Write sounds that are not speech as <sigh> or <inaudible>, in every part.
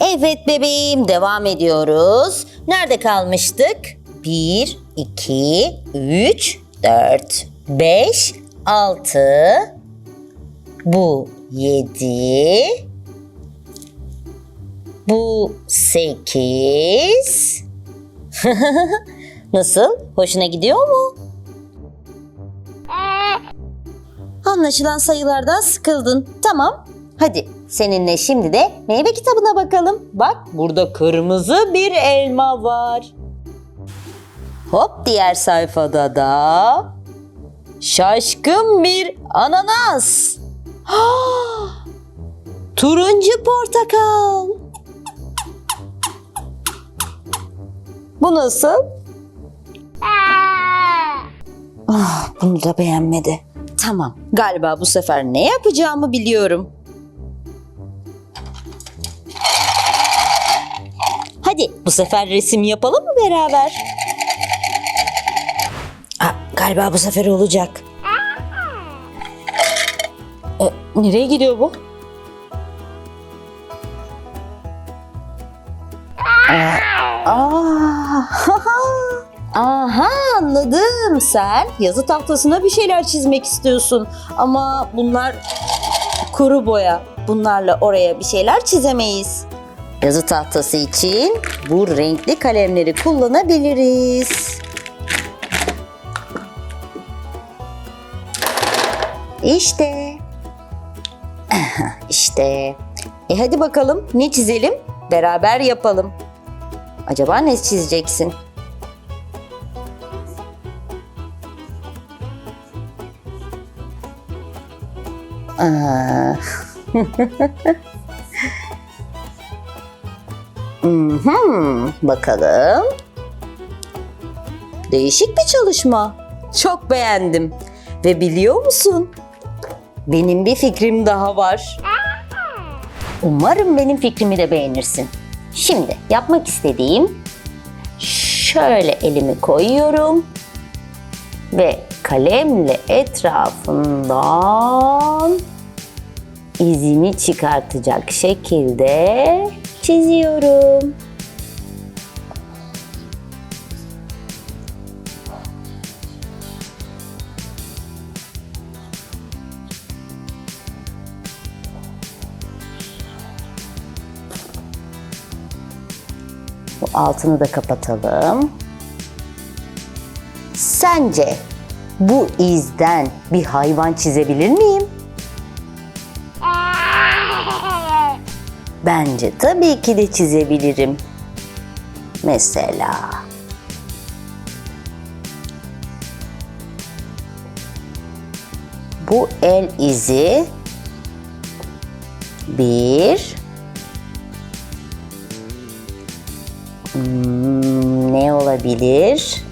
Evet bebeğim devam ediyoruz. Nerede kalmıştık? 1, 2, 3, 4, 5, 6. Bu 7. Bu 8. <laughs> Nasıl? Hoşuna gidiyor mu? Anlaşılan sayılardan sıkıldın. Tamam. Hadi seninle şimdi de meyve kitabına bakalım. Bak burada kırmızı bir elma var. Hop diğer sayfada da şaşkın bir ananas. Ah! Turuncu portakal. Bu nasıl? Ah, bunu da beğenmedi. Tamam, galiba bu sefer ne yapacağımı biliyorum. Bu sefer resim yapalım mı beraber? Aa, galiba bu sefer olacak. E, nereye gidiyor bu? Aa, <laughs> Aha anladım. Sen yazı tahtasına bir şeyler çizmek istiyorsun. Ama bunlar kuru boya. Bunlarla oraya bir şeyler çizemeyiz. Yazı tahtası için bu renkli kalemleri kullanabiliriz. İşte. <laughs> işte. E hadi bakalım ne çizelim? Beraber yapalım. Acaba ne çizeceksin? <laughs> Mhm, Bakalım. Değişik bir çalışma. Çok beğendim. Ve biliyor musun? Benim bir fikrim daha var. Umarım benim fikrimi de beğenirsin. Şimdi yapmak istediğim şöyle elimi koyuyorum ve kalemle etrafından izini çıkartacak şekilde çiziyorum. Bu altını da kapatalım. Sence bu izden bir hayvan çizebilir miyim? Bence tabii ki de çizebilirim. Mesela bu el izi bir Hmm, ne olabilir?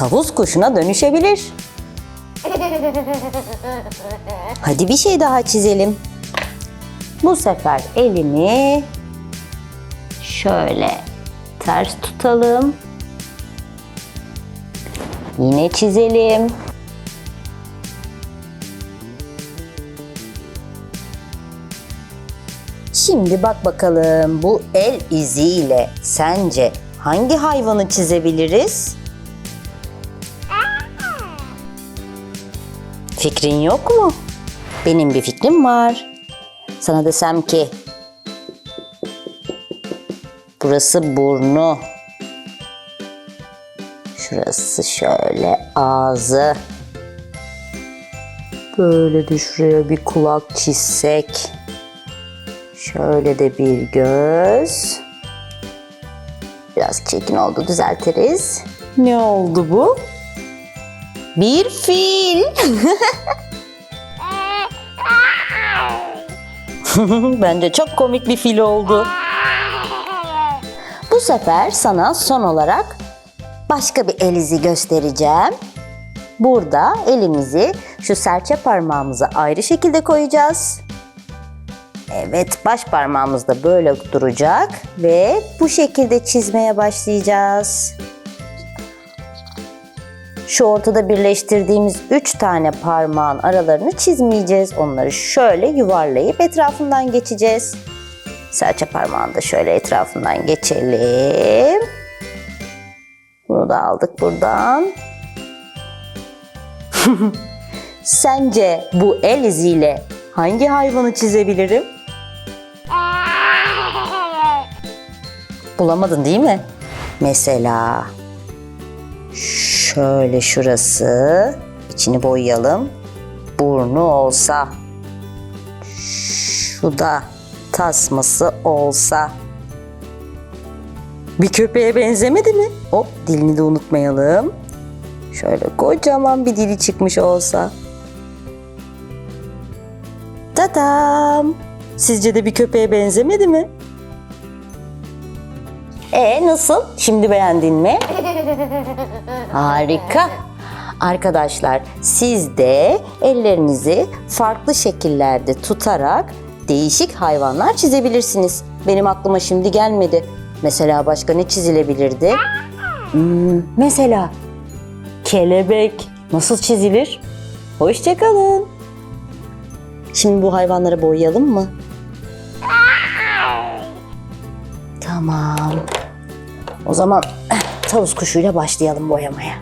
Tavus kuşuna dönüşebilir. Hadi bir şey daha çizelim. Bu sefer elimi şöyle ters tutalım. Yine çizelim. Şimdi bak bakalım bu el iziyle sence hangi hayvanı çizebiliriz? Fikrin yok mu? Benim bir fikrim var. Sana desem ki burası burnu. Şurası şöyle ağzı. Böyle de şuraya bir kulak çizsek. Şöyle de bir göz. Biraz çirkin oldu düzeltiriz. Ne oldu bu? Bir fil. <laughs> Bence çok komik bir fil oldu. Bu sefer sana son olarak başka bir el izi göstereceğim. Burada elimizi şu serçe parmağımıza ayrı şekilde koyacağız. Evet, baş parmağımız da böyle duracak ve bu şekilde çizmeye başlayacağız. Şu ortada birleştirdiğimiz üç tane parmağın aralarını çizmeyeceğiz. Onları şöyle yuvarlayıp etrafından geçeceğiz. Serçe parmağını da şöyle etrafından geçelim. Bunu da aldık buradan. <laughs> Sence bu el iziyle hangi hayvanı çizebilirim? Bulamadın değil mi? Mesela şöyle şurası içini boyayalım. Burnu olsa şu da tasması olsa bir köpeğe benzemedi mi? Hop dilini de unutmayalım. Şöyle kocaman bir dili çıkmış olsa. Tadam! Sizce de bir köpeğe benzemedi mi? E nasıl? Şimdi beğendin mi? <laughs> Harika. Arkadaşlar siz de ellerinizi farklı şekillerde tutarak değişik hayvanlar çizebilirsiniz. Benim aklıma şimdi gelmedi. Mesela başka ne çizilebilirdi? Hmm, mesela kelebek nasıl çizilir? Hoşçakalın. Şimdi bu hayvanları boyayalım mı? Tamam. O zaman tavus kuşuyla başlayalım boyamaya.